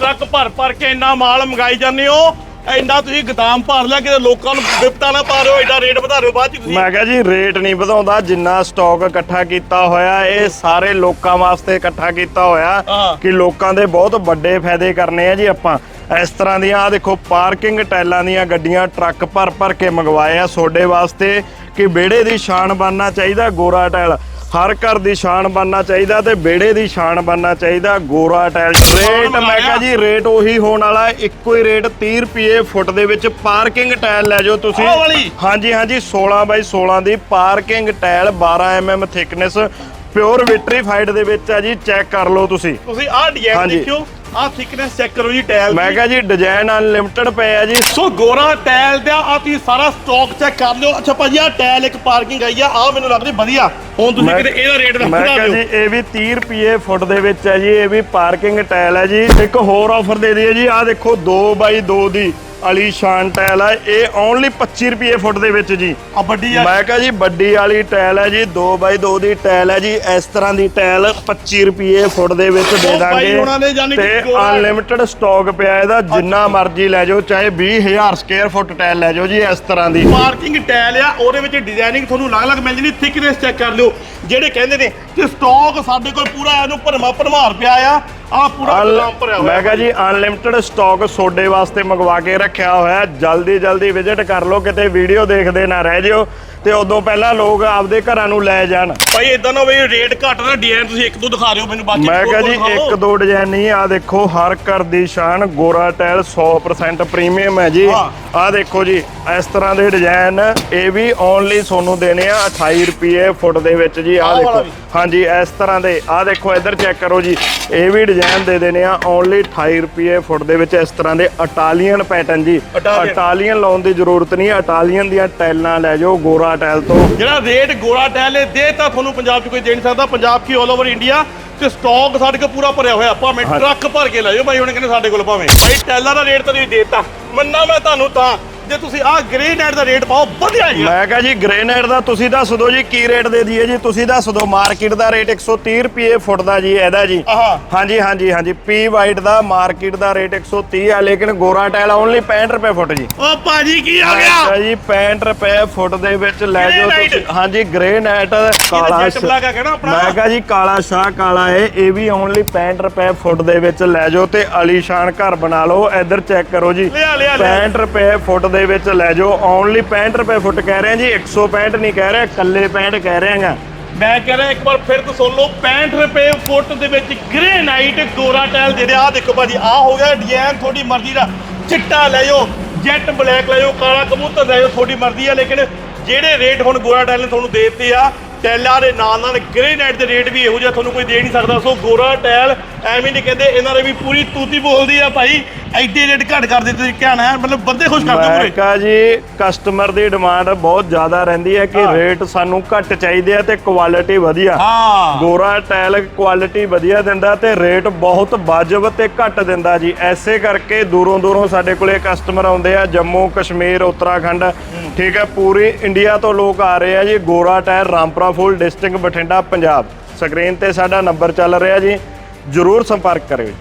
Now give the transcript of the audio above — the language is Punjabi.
ਟਰੱਕ ਭਰ ਭਰ ਕੇ ਇੰਨਾ ਮਾਲ ਮੰਗਾਈ ਜਾਂਦੇ ਹੋ? ਇੰਨਾ ਤੁਸੀਂ ਗਦਾਮ ਭਰ ਲਿਆ ਕਿ ਲੋਕਾਂ ਨੂੰ ਵਿਪਤਾ ਨਾ ਪਾ ਰਹੇ ਹੋ ਐਡਾ ਰੇਟ ਵਧਾ ਰਹੇ ਹੋ ਬਾਅਦ ਚ ਤੁਸੀਂ। ਮੈਂ ਕਿਹਾ ਜੀ ਰੇਟ ਨਹੀਂ ਵਧਾਉਂਦਾ ਜਿੰਨਾ ਸਟਾਕ ਇਕੱਠਾ ਕੀਤਾ ਹੋਇਆ ਇਹ ਸਾਰੇ ਲੋਕਾਂ ਵਾਸਤੇ ਇਕੱਠਾ ਕੀਤਾ ਹੋਇਆ। ਕਿ ਲੋਕਾਂ ਦੇ ਬਹੁਤ ਵੱਡੇ ਫਾਇਦੇ ਕਰਨੇ ਆ ਜੀ ਆਪਾਂ। ਇਸ ਤਰ੍ਹਾਂ ਦੀਆਂ ਆ ਦੇਖੋ ਪਾਰਕਿੰਗ ਟੈਲਾਂ ਦੀਆਂ ਗੱਡੀਆਂ ਟਰੱਕ ਭਰ ਭਰ ਕੇ ਮੰਗਵਾਏ ਆ ਸੋਡੇ ਵਾਸਤੇ ਕਿ ਵਿਹੜੇ ਦੀ ਸ਼ਾਨ ਬਣਨਾ ਚਾਹੀਦਾ ਗੋਰਾ ਟੈਲ ਹਰ ਘਰ ਦੀ ਸ਼ਾਨ ਬਣਨਾ ਚਾਹੀਦਾ ਤੇ ਵਿਹੜੇ ਦੀ ਸ਼ਾਨ ਬਣਨਾ ਚਾਹੀਦਾ। ਗੋਰਾ ਟੈਲ ਰੇਟ ਮੈਂ ਕਿਹਾ ਜੀ ਰੇਟ ਉਹੀ ਹੋਣ ਵਾਲਾ ਹੈ, ਇੱਕੋ ਹੀ ਰੇਟ 30 ਰੁਪਏ ਫੁੱਟ ਦੇ ਵਿੱਚ ਪਾਰਕਿੰਗ ਟੈਲ ਲੈ ਜਾਓ ਤੁਸੀਂ? ਹਾਂਜੀ ਹਾਂਜੀ 16 by 16 the parking tile 12 mm thickness pure vitrified ਦੇ ਵਿੱਚ ਆ ਜੀ ਚੈੱਕ ਕਰ ਲਓ ਤੁਸੀਂ। ਤੁਸੀਂ ਆਹ ਡਿਜ਼ਾਈਨ। ਦੇਖਿਓ। ਆਹ ਥਿਕਨੈਸ ਚੈੱਕ ਕਰੋ ਜੀ ਟਾਇਲ ਮੈਂ। ਕਿਹਾ ਜੀ ਡਿਜ਼ਾਈਨ ਅਨਲਿਮਟਿਡ ਪਏ ਆ ਜੀ। ਸੋ ਗੋਰਾ ਟਾਇਲ ਦਾ ਆ ਤੁਸੀਂ ਸਾਰਾ ਸਟਾਕ ਚੈੱਕ ਕਰ ਲਿਓ। ਅੱਛਾ ਭਾਜੀ ਆ ਟਾਇਲ ਇੱਕ ਪਾਰਕਿੰਗ ਆਈ ਆ ਆ ਮੈਨੂੰ ਲੱਗਦੀ ਵਧੀਆ। ਹੁਣ ਤੁਸੀਂ ਮੈਂ- ਕਿਤੇ ਇਹਦਾ ਰੇਟ ਦਾ ਮੈਂ ਵਧਾ ਕਿਹਾ ਦਿਓ। ਜੀ ਇਹ ਵੀ 30 ਰੁਪਏ ਫੁੱਟ ਦੇ ਵਿੱਚ ਹੈ ਜੀ ਇਹ ਵੀ ਪਾਰਕਿੰਗ ਟਾਇਲ ਹੈ ਜੀ। ਇੱਕ ਹੋਰ ਆਫਰ ਦੇ ਦਈਏ ਜੀ ਆਹ ਦੇਖੋ 2 ਬਾਈ 2 ਦੀ। ਅਲੀਸ਼ਾਨ ਟਾਇਲ ਹੈ ਇਹ ਓਨਲੀ 25 ਰੁਪਏ ਫੁੱਟ ਦੇ ਵਿੱਚ ਜੀ। ਆ ਵੱਡੀ ਆ। ਮੈਂ ਕਿਹਾ ਜੀ ਵੱਡੀ ਵਾਲੀ ਟਾਇਲ ਹੈ ਜੀ 2 ਬਾਈ 2 ਦੀ ਟਾਇਲ ਹੈ ਜੀ ਇਸ ਤਰ੍ਹਾਂ ਦੀ ਟਾਇਲ 25 ਰੁਪਏ ਫੁੱਟ ਦੇ ਵਿੱਚ ਦੇ ਨੇ ਦਾਂਗੇ। ਤੇ ਅਨਲਿਮਿਟਿਡ ਸਟਾਕ ਪਿਆ ਇਹਦਾ ਜਿੰਨਾ ਮਰਜ਼ੀ ਲੈ ਜਾਓ ਚਾਹੇ 20000 ਸਕੁਅਰ ਫੁੱਟ ਟਾਇਲ ਲੈ ਜਾਓ ਜੀ ਇਸ ਤਰ੍ਹਾਂ ਦੀ। ਪਾਰਕਿੰਗ ਟਾਇਲ ਆ ਉਹਦੇ ਵਿੱਚ ਡਿਜ਼ਾਈਨਿੰਗ ਤੁਹਾਨੂੰ ਅਲੱਗ-ਅਲੱਗ ਮਿਲ ਜਣੀ ਥਿਕਨੈਸ ਚੈੱਕ ਕਰ ਲਿਓ। ਜਿਹੜੇ ਕਹਿੰਦੇ ਨੇ ਕਿ ਸਟਾਕ ਸਾਡੇ ਕੋਲ ਪੂਰਾ ਇਹਨੂੰ ਭਰਮਾ ਭਰਮਾਰ ਪਿਆ ਆ। ਆ ਪੂਰਾ ਗੁਲਾਮ ਭਰਿਆ ਹੋਇਆ। ਮੈਂ ਕਿਹਾ ਜੀ ਅਨਲਿਮਿਟਿਡ ਸਟਾਕ ਸੋਡੇ ਵਾਸਤੇ ਮੰਗਵਾ ਕੇ ਰੱਖਿਆ ਹੋਇਆ ਜਲਦੀ ਜਲਦੀ ਵਿਜ਼ਿਟ ਕਰ ਲਓ ਕਿਤੇ ਵੀਡੀਓ ਦੇਖਦੇ ਨਾ ਰਹਿ ਜਿਓ। ਤੇ ਉਦੋਂ ਪਹਿਲਾਂ ਲੋਕ ਆਪਦੇ ਘਰਾਂ ਨੂੰ ਲੈ ਜਾਣ ਭਾਈ ਇਦਾਂ ਨਾ ਹੋਵੇ ਰੇਟ ਘੱਟ ਨਾ ਡਿਜ਼ਾਈਨ ਤੁਸੀਂ ਇੱਕ ਦੋ ਦਿਖਾ ਦਿਓ ਮੈਨੂੰ ਚ ਮੈਂ ਕਿਹਾ ਜੀ। ਇੱਕ ਦੋ ਡਿਜ਼ਾਈਨ ਨਹੀਂ ਆ ਦੇਖੋ ਹਰ ਘਰ ਦੀ ਸ਼ਾਨ ਗੋਰਾ ਟਾਇਲ 100% ਪ੍ਰੀਮੀਅਮ ਹੈ ਜੀ। ਆ ਦੇਖੋ ਜੀ ਇਸ ਤਰ੍ਹਾਂ ਦੇ ਡਿਜ਼ਾਈਨ ਇਹ ਵੀ ਓਨਲੀ ਤੁਹਾਨੂੰ ਦੇਣੇ ਆ 28 ਰੁਪਏ ਫੁੱਟ ਦੇ ਵਿੱਚ ਜੀ ਆ ਦੇਖੋ। ਹਾਂਜੀ ਇਸ ਤਰ੍ਹਾਂ ਦੇ ਆ ਦੇਖੋ ਇੱਧਰ ਚੈੱਕ ਕਰੋ ਜੀ ਇਹ ਵੀ ਡਿਜ਼ਾਈਨ ਦੇ ਦੇਣੇ ਆ ਓਨਲੀ 28 ਰੁਪਏ ਫੁੱਟ ਦੇ ਵਿੱਚ ਇਸ ਤਰ੍ਹਾਂ ਦੇ ਇਟਾਲੀਅਨ ਪੈਟਰਨ ਜੀ। ਇਟਾਲੀਅਨ ਲਾਉਣ ਦੀ ਜ਼ਰੂਰਤ ਨਹੀਂ ਇਟਾਲੀਅਨ ਦੀਆਂ ਟਾਈਲਾਂ ਲੈ ਜਾਓ ਗੋਰਾ ਟਾਇਲ ਤੋਂ। ਜਿਹੜਾ ਰੇਟ ਗੋਲਾ ਟਾਇਲ ਹੈ ਦੇ ਤਾਂ ਤੁਹਾਨੂੰ ਪੰਜਾਬ 'ਚ ਕੋਈ ਦੇ ਨਹੀਂ ਸਕਦਾ। ਪੰਜਾਬ ਕੀ 올 ਓਵਰ ਇੰਡੀਆ ਤੇ ਸਟਾਕ ਸਾਡੇ ਕੋਲ ਪੂਰਾ ਭਰਿਆ ਹੋਇਆ। ਭਾਵੇਂ ਟਰੱਕ ਭਰ ਕੇ ਲੈ ਜਾਓ ਭਾਈ ਹੁਣ ਕਹਿੰਦੇ ਸਾਡੇ ਕੋਲ ਭਾਵੇਂ। ਭਾਈ ਟਾਇਲਾਂ ਦਾ ਰੇਟ ਤਾਂ ਤੁਸੀਂ ਦੇਤਾ। ਮੰਨਾ ਮੈਂ ਤੁਹਾਨੂੰ ਤਾਂ। ਜੇ ਤੁਸੀਂ ਆਹ ਗ੍ਰੇਨਾਈਟ ਦਾ ਰੇਟ ਪਾਓ ਵਧੀਆ ਜੀ। ਮੈਂ ਕਹਾਂ ਜੀ ਗ੍ਰੇਨਾਈਟ ਦਾ ਤੁਸੀਂ ਦੱਸ ਦਿਓ ਜੀ ਕੀ ਰੇਟ ਦੇ ਦਈਏ ਜੀ। ਤੁਸੀਂ ਦੱਸ ਦਿਓ ਮਾਰਕੀਟ ਦਾ ਰੇਟ 130 ਰੁਪਏ ਫੁੱਟ ਦਾ ਜੀ ਇਹਦਾ ਜੀ। ਹਾਂਜੀ ਹਾਂਜੀ ਹਾਂਜੀ। ਪੀ ਵਾਈਟ ਦਾ ਮਾਰਕੀਟ ਦਾ ਰੇਟ 130 ਆ ਲੇਕਿਨ ਗੋਰਾ ਟਾਇਲ ਓਨਲੀ 65 ਰੁਪਏ ਫੁੱਟ ਜੀ। ਓ ਭਾਜੀ ਕੀ ਹੋ ਗਿਆ? ਕਿਹਾ ਜੀ 65 ਰੁਪਏ ਫੁੱਟ ਦੇ ਵਿੱਚ ਲੈ ਜਾਓ। ਤੁਸੀਂ। ਹਾਂਜੀ ਗ੍ਰੇਨਾਈਟ ਕਾਲਾ ਮੈਂ ਕਹਾਂ ਜੀ ਕਾਲਾ ਸ਼ਾਹ ਕਾਲਾ ਏ ਇਹ ਵੀ ਓਨਲੀ 65 ਰੁਪਏ ਫੁੱਟ ਦੇ ਵਿੱਚ ਲੈ ਜਾਓ ਤੇ ਅਲੀਸ਼ਾਨ ਘਰ ਬਣਾ ਲਓ। ਇੱਧਰ ਚੈੱਕ ਕਰੋ ਜੀ। ਲਿਆ, ਲਿਆ, ਲਿਆ। 65 ਰੁਪਏ ਫੁੱਟ ਦੇ ਵਿੱਚ ਲੈ ਜਾਓ। ਓਨਲੀ 65 ਰੁਪਏ ਫੁੱਟ ਕਹਿ ਰਹੇ ਜੀ 165 ਨਹੀਂ ਕਹਿ ਰਹੇ, ਇਕੱਲੇ 65 ਕਹਿ ਰਹੇ ਮੈਂ ਕਹਿ ਰਿਹਾ ਇੱਕ ਵਾਰ ਫਿਰ ਤੋਂ ਸੁਣ ਲਓ 65 ਰੁਪਏ ਫੁੱਟ ਦੇ ਵਿੱਚ ਗ੍ਰੇਨਾਈਟ ਗੋਰਾ ਟਾਇਲ ਦੇ ਆ ਦੇਖੋ ਭਾਜੀ ਆ ਹੋ ਗਿਆ ਡਿਜ਼ਾਈਨ ਤੁਹਾਡੀ ਮਰਜ਼ੀ ਦਾ ਚਿੱਟਾ ਲੈ ਜਾਓ ਜੈਟ ਬਲੈਕ ਲੈ ਜਾਓ, ਕਾਲਾ ਕਬੂਤਰ ਲੈ ਜਾਓ, ਤੁਹਾਡੀ ਮਰਜ਼ੀ ਆ, ਲੇਕਿਨ ਜਿਹੜੇ ਰੇਟ ਹੁਣ ਗੋਰਾ ਟਾਇਲ ਨੇ ਤੁਹਾਨੂੰ ਦੇ ਦਿੱਤੇ ਆ ਟੈਲਾਂ ਦੇ ਨਾਲ ਨਾਲ ਗ੍ਰੇਨਾਈਟ ਦੇ ਰੇਟ ਵੀ ਇਹੋ ਜਿਹਾ ਤੁਹਾਨੂੰ ਕੋਈ ਦੇ ਨਹੀਂ ਸਕਦਾ। ਸੋ ਗੋਰਾ ਟਾਇਲ ਐਵੇਂ ਨਹੀਂ ਕਹਿੰਦੇ ਇਹਨਾਂ ਦੇ ਵੀ ਪੂਰੀ ਤੂਤੀ ਬੋਲਦੀ ਆ ਭਾਈ। ਐਡੇ ਰੇਟ ਘੱਟ ਕਰ ਦਿੱਤੇ ਤੁਸੀਂ ਕਿਹਾ ਨਾ ਮਤਲਬ ਬੰਦੇ ਖੁਸ਼ ਕਰ ਪੂਰੇ। ਕਹਾ ਜੀ ਕਸਟਮਰ ਦੀ ਡਿਮਾਂਡ ਬਹੁਤ ਜ਼ਿਆਦਾ ਰਹਿੰਦੀ ਹੈ ਕਿ। ਰੇਟ ਸਾਨੂੰ ਘੱਟ ਚਾਹੀਦੇ ਆ ਤੇ ਕੁਆਲਿਟੀ ਵਧੀਆ। ਹਾਂ। ਗੋਰਾ ਟਾਇਲ ਕੁਆਲਿਟੀ ਵਧੀਆ ਦਿੰਦਾ ਤੇ ਰੇਟ ਬਹੁਤ ਵਾਜਬ ਤੇ ਘੱਟ ਦਿੰਦਾ ਜੀ। ਐਸੇ ਕਰਕੇ ਦੂਰੋਂ ਦੂਰੋਂ ਸਾਡੇ ਕੋਲੇ ਕਸਟਮਰ ਆਉਂਦੇ ਆ ਜੰਮੂ ਕਸ਼ਮੀਰ ਉੱਤਰਾਖੰਡ। ਠੀਕ ਹੈ, ਪੂਰੀ ਇੰਡੀਆ ਤੋਂ ਲੋਕ ਆ ਰਹੇ ਆ ਜੀ, Gora tyre, Rampura Phul, district Bathinda, Punjab. Screen ਤੇ ਸਾਡਾ ਨੰਬਰ ਚੱਲ ਰਿਹਾ ਜੀ, ਜਰੂਰ ਸੰਪਰਕ ਕਰਿਓ।